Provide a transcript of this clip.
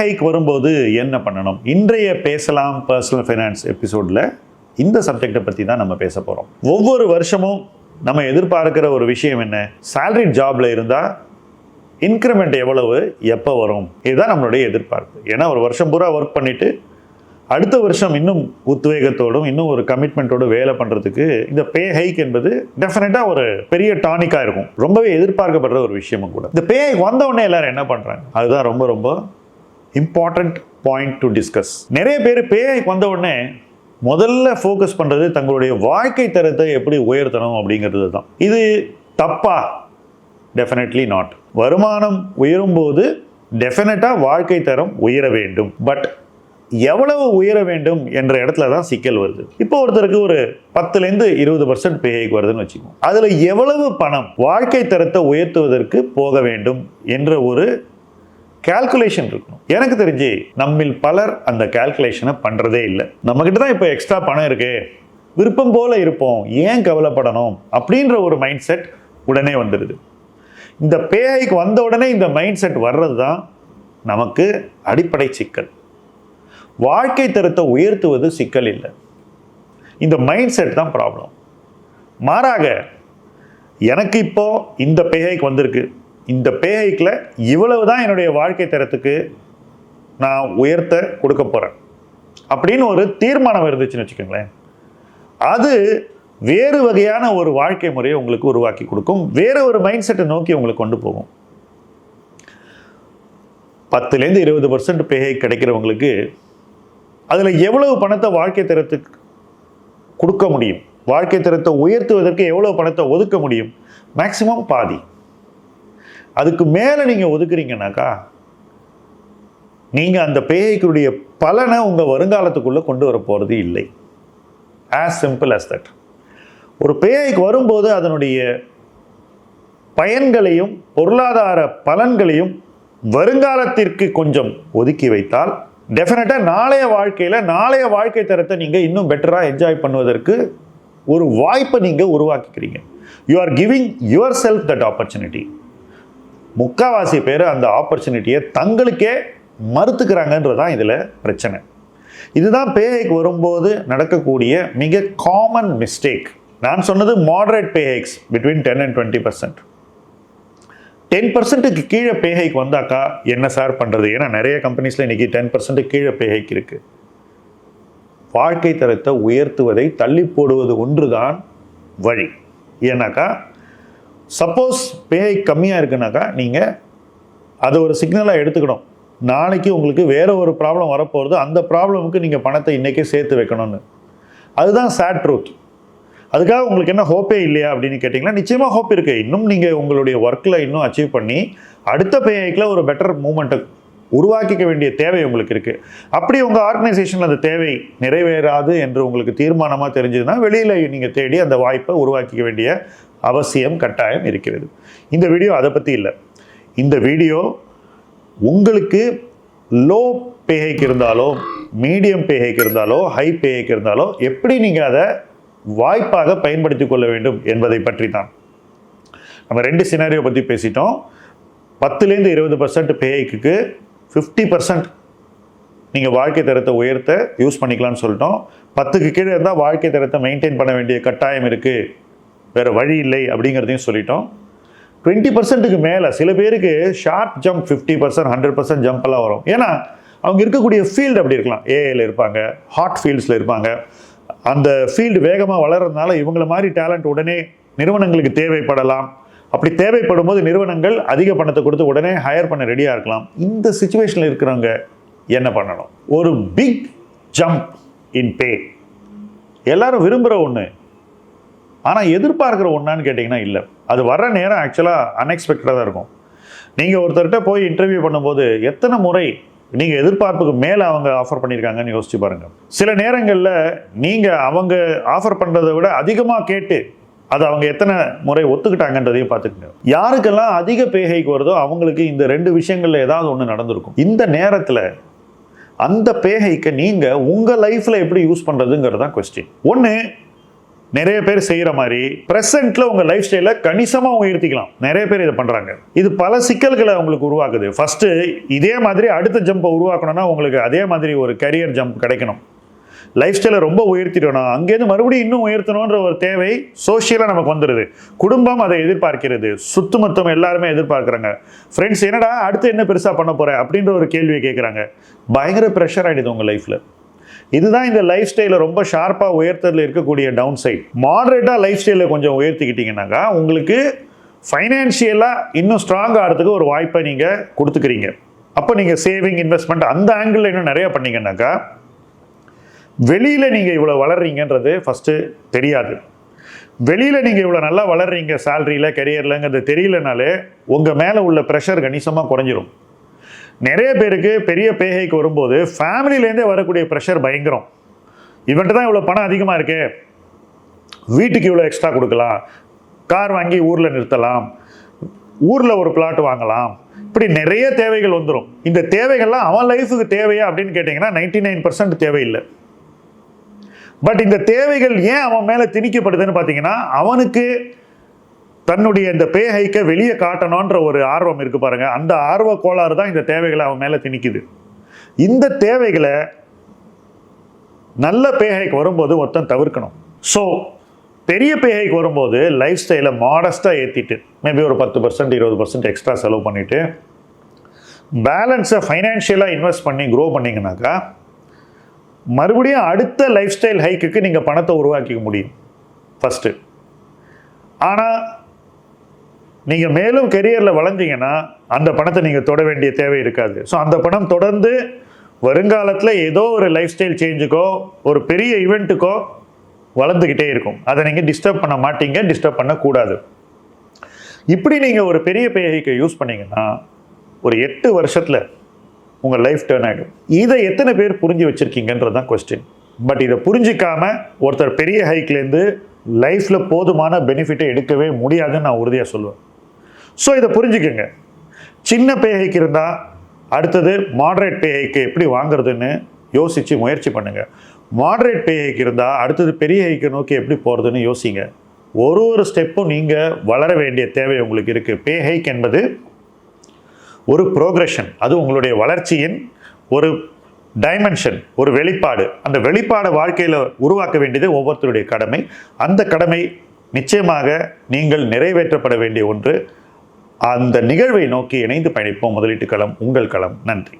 Hike வரும்போது என்ன பண்ணணும்? இன்றைய பேசலாம் பர்சனல் ஃபைனான்ஸ் எபிசோடில் இந்த சப்ஜெக்டை பற்றி தான் நம்ம பேச போகிறோம் ஒவ்வொரு வருஷமும் நம்ம எதிர்பார்க்கிற ஒரு விஷயம் என்ன? சேலரி ஜாப்ல இருந்தால் இன்க்ரிமெண்ட் எவ்வளவு எப்போ வரும்? இதுதான் நம்மளுடைய எதிர்பார்ப்பு. ஏன்னா ஒரு வருஷம் பூரா ஒர்க் பண்ணிட்டு அடுத்த வருஷம் இன்னும் உத்வேகத்தோடும் இன்னும் ஒரு கமிட்மெண்ட்டோடு வேலை பண்ணுறதுக்கு இந்த பே ஹைக் என்பது டெஃபினட்டாக ஒரு பெரிய டானிக்காக இருக்கும். ரொம்பவே எதிர்பார்க்கப்படுற ஒரு விஷயமும் கூட. இந்த பே ஹைக் வந்தவுடனே எல்லாரும் என்ன பண்ணுறாங்க அதுதான் ரொம்ப ரொம்ப இம்பார்ட்டண்ட் பாயிண்ட் டு டிஸ்கஸ் நிறைய பேர் பே வந்த உடனே முதல்ல ஃபோக்கஸ் பண்ணுறது தங்களுடைய வாழ்க்கை தரத்தை எப்படி உயர்த்தணும் அப்படிங்கிறது தான். இது தப்பா? டெஃபினெட்லி நாட் வருமானம் உயரும் போது டெஃபினட்டாக வாழ்க்கை தரம் உயர வேண்டும். பட் எவ்வளவு உயர வேண்டும் என்ற இடத்துல தான் சிக்கல் வருது. இப்போ ஒருத்தருக்கு ஒரு பத்துலேருந்து இருபது பர்சன்ட் பேய்க்கு வருதுன்னு வச்சுக்கோங்க. அதில் எவ்வளவு பணம் வாழ்க்கை தரத்தை உயர்த்துவதற்கு போக வேண்டும் என்ற ஒரு கால்குலேஷன் இருக்கணும். எனக்கு தெரிஞ்சு நம்மில் பலர் அந்த கால்குலேஷனை பண்ணுறதே இல்லை. நம்மக்கிட்ட தான் இப்போ எக்ஸ்ட்ரா பணம் இருக்குது விருப்பம் போல இருப்போம். ஏன் கவலைப்படணும்? அப்படின்ற ஒரு மைண்ட் செட் உடனே வந்துடுது. இந்த பேய்க்கு வந்த உடனே இந்த மைண்ட் செட் வர்றது தான் நமக்கு அடிப்படை சிக்கல். வாழ்க்கை தரத்தை உயர்த்துவது சிக்கல் இல்லை. இந்த மைண்ட் செட் தான் ப்ராப்ளம் மாறாக எனக்கு இப்போது இந்த பேஹைக்கு வந்திருக்கு. இந்த பேஹைக்கில் இவ்வளவு தான் என்னுடைய வாழ்க்கை தரத்துக்கு நான் உயர்த்த கொடுக்க போகிறேன் அப்படின்னு ஒரு தீர்மானம் இருந்துச்சுன்னு வச்சுக்கோங்களேன். அது வேறு வகையான ஒரு வாழ்க்கை முறையை உங்களுக்கு உருவாக்கி கொடுக்கும். வேறு ஒரு மைண்ட் செட்டை நோக்கி உங்களுக்கு கொண்டு போகும். பத்துலேருந்து இருபது பர்சன்ட் பேஹை கிடைக்கிறவங்களுக்கு அதில் எவ்வளவு பணத்தை வாழ்க்கை தரத்துக்கு கொடுக்க முடியும்? வாழ்க்கை தரத்தை உயர்த்துவதற்கு எவ்வளவு பணத்தை ஒதுக்க முடியும்? மேக்சிமம் பாதி. அதுக்கு மேலே நீங்கள் ஒதுக்குறீங்கனாக்கா நீங்கள் அந்த பேய்க்குடைய பலனை உங்கள் வருங்காலத்துக்குள்ளே கொண்டு வர போகிறது இல்லை. ஆஸ் சிம்பிள் ஆஸ் தட் ஒரு பேய்க்கு வரும்போது அதனுடைய பயன்களையும் பொருளாதார பலன்களையும் வருங்காலத்திற்கு கொஞ்சம் ஒதுக்கி வைத்தால் டெஃபினட்டாக நாளைய வாழ்க்கையில் நாளைய வாழ்க்கை தரத்தை நீங்கள் இன்னும் பெட்டராக என்ஜாய் பண்ணுவதற்கு ஒரு வாய்ப்பை நீங்கள் உருவாக்கிக்கிறீங்க. You are giving yourself that opportunity முக்காவாசி பேர் அந்த ஆப்பர்ச்சுனிட்டியை தங்களுக்கே மறுத்துக்கிறாங்கன்றது தான் இதில் பிரச்சனை. இதுதான் பேஹைக் வரும்போது நடக்கக்கூடிய மிக காமன் மிஸ்டேக் நான் சொன்னது moderate பேஹைக்ஸ் between ten and twenty percent ten பர்சன்ட்டுக்கு கீழே பேஹைக்கு வந்தாக்கா என்ன சார் பண்ணுறது ஏன்னா நிறைய கம்பெனிஸில் இன்றைக்கி டென் பர்சன்ட்டு கீழே பேஹைக்கு இருக்குது வாழ்க்கை தரத்தை உயர்த்துவதை தள்ளி போடுவது ஒன்றுதான் வழி. ஏன்னாக்கா சப்போஸ் பேய் கம்மியாக இருக்குனாக்கா நீங்கள் அதை ஒரு சிக்னலாக எடுத்துக்கணும். நாளைக்கு உங்களுக்கு வேறு ஒரு ப்ராப்ளம் வரப்போகிறது அந்த ப்ராப்ளமுக்கு நீங்கள் பணத்தை இன்றைக்கே சேர்த்து வைக்கணும்னு. அதுதான் சேட் ட்ரூத் அதுக்காக உங்களுக்கு என்ன ஹோப்பே இல்லையா அப்படின்னு கேட்டிங்கன்னா நிச்சயமாக ஹோப் இருக்குது இன்னும் நீங்கள் உங்களுடைய ஒர்க்கில் இன்னும் அச்சீவ் பண்ணி அடுத்த பேய்க்கில் ஒரு பெட்டர் மூமெண்ட்டை உருவாக்கிக்க வேண்டிய தேவை உங்களுக்கு இருக்குது அப்படி உங்கள் ஆர்கனைசேஷனில் அந்த தேவை நிறைவேறாது என்று உங்களுக்கு தீர்மானமாக தெரிஞ்சதுன்னா வெளியில் நீங்கள் தேடி அந்த வாய்ப்பை உருவாக்கிக்க வேண்டிய அவசியம் கட்டாயம் இருக்கிறது. இந்த வீடியோ அதை பற்றி இல்லை. இந்த வீடியோ உங்களுக்கு லோ பேஹைக்கு இருந்தாலோ மீடியம் பேகைக்கு இருந்தாலோ ஹை பேகைக்கு இருந்தாலோ எப்படி நீங்கள் அதை வாய்ப்பாக பயன்படுத்தி கொள்ள வேண்டும் என்பதை பற்றி தான் நம்ம ரெண்டு சினாரியோ பற்றி பேசிட்டோம். பத்துலேருந்து இருபது பர்சன்ட் பேகைக்கு ஃபிஃப்டி பர்சன்ட் நீங்கள் வாழ்க்கை தரத்தை உயர்த்த யூஸ் பண்ணிக்கலாம்னு சொல்லிட்டோம். பத்துக்கு கீழே இருந்தால் வாழ்க்கை தரத்தை மெயின்டைன் பண்ண வேண்டிய கட்டாயம் இருக்குது வேறு வழி இல்லை அப்படிங்கிறதையும் சொல்லிட்டோம். டுவெண்ட்டி பர்சன்ட்டுக்கு மேலே சில பேருக்கு sharp jump fifty percent hundred percent ஜம்ப்லாம் வரும். ஏன்னா அவங்க இருக்கக்கூடிய ஃபீல்டு அப்படி இருக்கலாம். ஏஏல இருப்பாங்க ஹாட் ஃபீல்ட்ஸில் இருப்பாங்க. அந்த ஃபீல்டு வேகமாக வளர்றதுனால இவங்கள மாதிரி டேலண்ட் உடனே நிறுவனங்களுக்கு தேவைப்படலாம். அப்படி தேவைப்படும் போது நிறுவனங்கள் அதிக பணத்தை கொடுத்து உடனே ஹையர் பண்ண ரெடியாக இருக்கலாம். இந்த சுச்சுவேஷனில் இருக்கிறவங்க என்ன பண்ணணும்? ஒரு பிக் ஜம்ப் இன் பே எல்லாரும் விரும்புகிற ஒன்று ஆனால் எதிர்பார்க்குற ஒன்றான்னு கேட்டிங்கன்னா இல்லை. அது வர்ற நேரம் ஆக்சுவலாக அன்எக்ஸ்பெக்டடாக இருக்கும். நீங்கள் ஒருத்தர்கிட்ட போய் இன்டர்வியூ பண்ணும்போது எத்தனை முறை நீங்கள் எதிர்பார்ப்புக்கு மேலே அவங்க ஆஃபர் பண்ணியிருக்காங்கன்னு யோசிச்சு பாருங்கள் சில நேரங்களில் நீங்கள் அவங்க ஆஃபர் பண்ணுறதை விட அதிகமாக கேட்டு அது அவங்க எத்தனை முறை ஒத்துக்கிட்டாங்கன்றதையும் பார்த்துக்கங்க. யாருக்கெல்லாம் அதிக பேகைக்கு வருதோ அவங்களுக்கு இந்த ரெண்டு விஷயங்களில் ஏதாவது ஒன்று நடந்திருக்கும். இந்த நேரத்தில் அந்த பேகைக்கு நீங்கள் உங்கள் லைஃப்பில் எப்படி யூஸ் பண்ணுறதுங்கிறது தான் கொஸ்டின் ஒன்று நிறைய பேர் செய்கிற மாதிரி ப்ரெசென்ட்ல உங்கள் லைஃப் ஸ்டைலை கணிசமாக உயர்த்திக்கலாம் நிறைய பேர் இதை பண்ணுறாங்க இது பல சிக்கல்களை உங்களுக்கு உருவாக்குது. ஃபர்ஸ்ட் இதே மாதிரி அடுத்த ஜம்பை உருவாக்கணும்னா உங்களுக்கு அதே மாதிரி ஒரு கரியர் ஜம்ப் கிடைக்கணும். லைஃப் ஸ்டைலை ரொம்ப உயர்த்திடணும். அங்கேருந்து மறுபடியும் இன்னும் உயர்த்தணுன்ற ஒரு தேவை சோஷியலாக நமக்கு வந்துடுது குடும்பம் அதை எதிர்பார்க்கிறது. சுத்தமொத்தம் எல்லாருமே எதிர்பார்க்குறாங்க. ஃப்ரெண்ட்ஸ் என்னடா அடுத்து என்ன பெருசாக பண்ண போகிறேன் அப்படின்ற ஒரு கேள்வியை கேட்குறாங்க பயங்கர ப்ரெஷர் ஆகிடுது உங்கள் லைஃப்பில் இதுதான் இந்த லைஃப் ஸ்டைலை ரொம்ப ஷார்ப்பாக உயர்த்ததில் இருக்கக்கூடிய டவுன் சைட் மாடரேட்டாக லைஃப் ஸ்டைலை கொஞ்சம் உயர்த்திக்கிட்டீங்கன்னாக்கா உங்களுக்கு ஃபைனான்ஷியலாக இன்னும் ஸ்ட்ராங் ஆகிறதுக்கு ஒரு வாய்ப்பை நீங்கள் கொடுத்துக்கிறீங்க. அப்போ நீங்கள் சேவிங் இன்வெஸ்ட்மெண்ட் அந்த ஆங்கிளில் இன்னும் நிறைய பண்ணீங்கன்னாக்கா வெளியில் நீங்கள் இவ்வளோ வளர்றீங்கன்றது ஃபஸ்ட்டு தெரியாது. வெளியில் நீங்கள் இவ்வளோ நல்லா வளர்றீங்க சேலரியில் கெரியர்லங்கிறது தெரியலனாலே உங்கள் மேலே உள்ள ப்ரெஷர் கணிசமாக குறைஞ்சிரும். நிறைய பேருக்கு பெரிய பேகைக்கு வரும்போது ஃபேமிலியிலேருந்தே வரக்கூடிய ப்ரெஷர் பயங்கரம். இவன்ட்டு தான் இவ்வளோ பணம் அதிகமாக இருக்கே. வீட்டுக்கு இவ்வளோ எக்ஸ்ட்ரா கொடுக்கலாம். கார் வாங்கி ஊரில் நிறுத்தலாம். ஊரில் ஒரு பிளாட் வாங்கலாம். இப்படி நிறைய தேவைகள் வந்துடும் இந்த தேவைகள்லாம் அவன் லைஃபுக்கு தேவையா அப்படின்னு கேட்டிங்கன்னா நைன்டி நைன் பர்சன்ட் தேவையில்லை. பட் இந்த தேவைகள் ஏன் அவன் மேலே திணிக்கப்படுதுன்னு பார்த்தீங்கன்னா அவனுக்கு தன்னுடைய இந்த பே ஹைக்கை வெளியே காட்டணுன்ற ஒரு ஆர்வம் இருக்கு பாருங்க. அந்த ஆர்வ கோளாறு தான் இந்த தேவைகளை அவன் மேலே திணிக்குது. இந்த தேவைகளை நல்ல பே ஹைக் வரும்போது ஒருத்தன் தவிர்க்கணும். ஸோ பெரிய பே ஹைக் வரும்போது லைஃப் ஸ்டைலை மாடஸ்ட்டாக ஏற்றிட்டு மேபி ஒரு பத்து பர்சன்ட் இருபது பர்சன்ட் எக்ஸ்ட்ரா செலவு பண்ணிவிட்டு பேலன்ஸை ஃபைனான்ஷியலாக இன்வெஸ்ட் பண்ணி க்ரோ பண்ணிங்கனாக்கா மறுபடியும் அடுத்த லைஃப் ஸ்டைல் ஹைக்குக்கு நீங்கள் பணத்தை உருவாக்கிக்க முடியும். ஃபஸ்ட்டு ஆனால் நீங்கள் மேலும் கெரியரில் வளர்ந்தீங்கன்னா அந்த பணத்தை நீங்கள் தொட வேண்டிய தேவை இருக்காது. ஸோ அந்த பணம் தொடர்ந்து வருங்காலத்தில் ஏதோ ஒரு லைஃப் ஸ்டைல் சேஞ்சுக்கோ ஒரு பெரிய ஈவெண்ட்டுக்கோ வளர்ந்துக்கிட்டே இருக்கும். அதை நீங்கள் டிஸ்டர்ப் பண்ண மாட்டீங்க டிஸ்டர்ப் பண்ணக்கூடாது இப்படி நீங்கள் ஒரு பெரிய பேகைக்கு யூஸ் பண்ணிங்கன்னா ஒரு எட்டு வருஷத்தில் உங்கள் லைஃப் டேர்ன் ஆகிடும் இதை எத்தனை பேர் புரிஞ்சு வச்சுருக்கீங்கன்றது தான் கொஸ்டின் பட் இதை புரிஞ்சிக்காமல் ஒருத்தர் பெரிய ஹைக்லேருந்து லைஃப்பில் போதுமான பெனிஃபிட்டை எடுக்கவே முடியாதுன்னு நான் உறுதியாக சொல்லுவேன். ஸோ இதை புரிஞ்சுக்கோங்க. சின்ன பேகைக்கு இருந்தால் அடுத்தது மாடரேட் பேகைக்கு எப்படி வாங்குறதுன்னு யோசித்து முயற்சி பண்ணுங்கள் மாடரேட் பேகைக்கு இருந்தால் அடுத்தது பெரிய ஹைக்கை நோக்கி எப்படி போகிறதுன்னு யோசிங்க. ஒரு ஒரு ஸ்டெப்பும் நீங்கள் வளர வேண்டிய தேவை உங்களுக்கு இருக்குது பே ஹைக் என்பது ஒரு ப்ரோக்ரஷன் அது உங்களுடைய வளர்ச்சியின் ஒரு டைமென்ஷன் ஒரு வெளிப்பாடு. அந்த வெளிப்பாடை வாழ்க்கையில் உருவாக்க வேண்டியது ஒவ்வொருத்தருடைய கடமை. அந்த கடமை நிச்சயமாக நீங்கள் நிறைவேற்றப்பட வேண்டிய ஒன்று. அந்த நிகழ்வை நோக்கி இணைந்து பயணிப்போம். முதலீட்டு களம் உங்கள் களம். நன்றி.